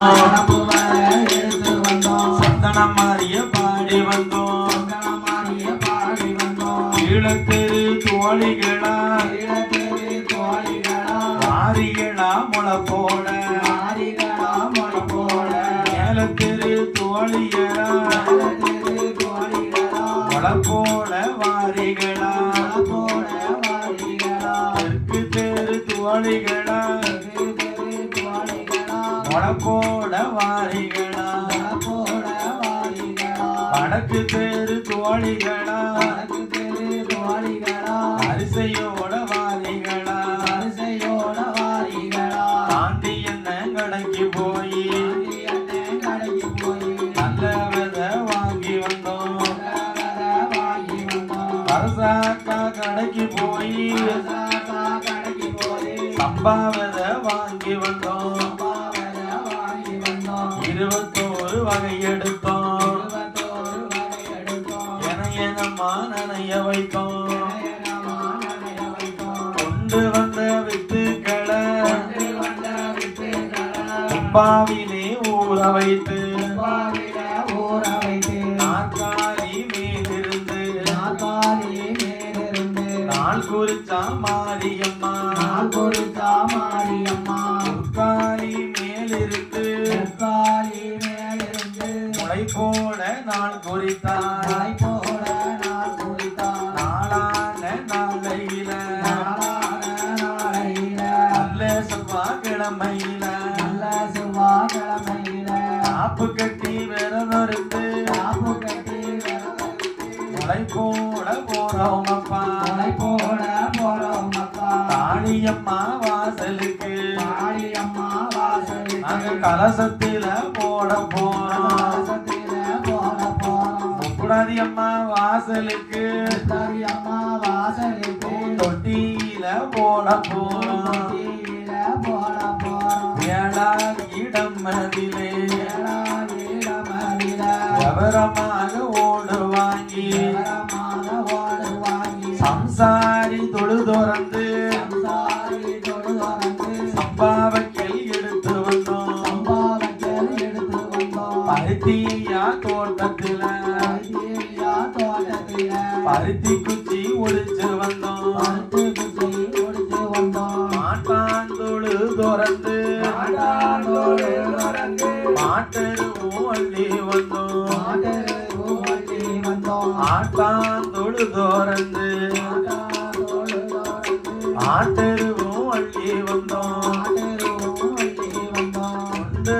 கணப்பு பாடி வந்தோம் சந்தனம் பாடி வந்தோம் ஈழத்தெரு தோழிகளா ஈழத்தேவி தோழிகளா மாறிகளா முளை போட மாறிகளா மொழி போல மேலத்தெரு தோழிகளா ஈழத்தேவி வாரிகளா வாரிகளா தெற்கு தெரு தோழிகளா தோழிகளா வாரிகளா போல வாரிகளா வடக்கு தேரு தோழிகளா வடக்கு தேரு தோழிகளா அரிசையோட வாரிகளா அரிசையோட வாரிகளா தாண்டி என்ன கடைக்கு போய் கடைக்கு போய் நல்ல வித வாங்கி வந்தோம் வாங்கி வந்தோம் அரசாக்கா கடைக்கு போய் கடைக்கு போய் சம்பாவத வாங்கி வந்தோம் இருபத்தோரு வகை எடுத்தோம் எடுத்தோம் எனையனமா நனைய வைத்தோம். கொண்டு வந்த வித்துக்களை கும்பாவிலே ஊற வைத்து பாவில ஊற வைத்து நாற்காலி மேலிருந்து நாற்காலி மேலிருந்து நாள் குறிச்சா மாரியம்மா நாள் பொறுத்தா மாரியம்மா முற்காலி போட நாள் குறித்தார் மலை போல நாள் குறித்தார் நாளான நாளையில. நாளையில. நல்ல செவ்வாய்க்கிழமையில. நல்ல செவ்வாய்க்கிழமையில. காப்பு கட்டி விரதருந்து காப்பு கட்டி முளை போட போறோம் அப்பா மலை போல போறோம் அப்பா காளியம்மா வாசலுக்கு. காளியம்மா வாசலுக்கு. கலசத்தில போட போறோம். போட முக்குடாதி அம்மா வாசலுக்கு. அம்மா வாசலுக்கு. தொட்டியில போட போறோம். தொட்டியில போட ஏழாம் இடம் ஏழாயிரமதில விவரமாக ஓடு வாங்கி. ஏராளமாக ஓடு வாங்கி. சம்சாரி பருத்தியா தோட்டத்துல. பருத்தியா தோட்டத்தில. பருத்தி குச்சி ஒளிச்சு வந்தோம். பருத்து குச்சி ஒடிச்சு வந்தோம். மாட்டான் தொழு துறந்து மாட்டாண்டோடு தொடர்ந்து மாட்டெருவும் அள்ளி வந்தோம். மாட்டெரு ஓட்டி வந்தோம். ஆட்டான் தொழு துறந்து மாட்டாண்டோடு தொடர்ந்து ஆட்டு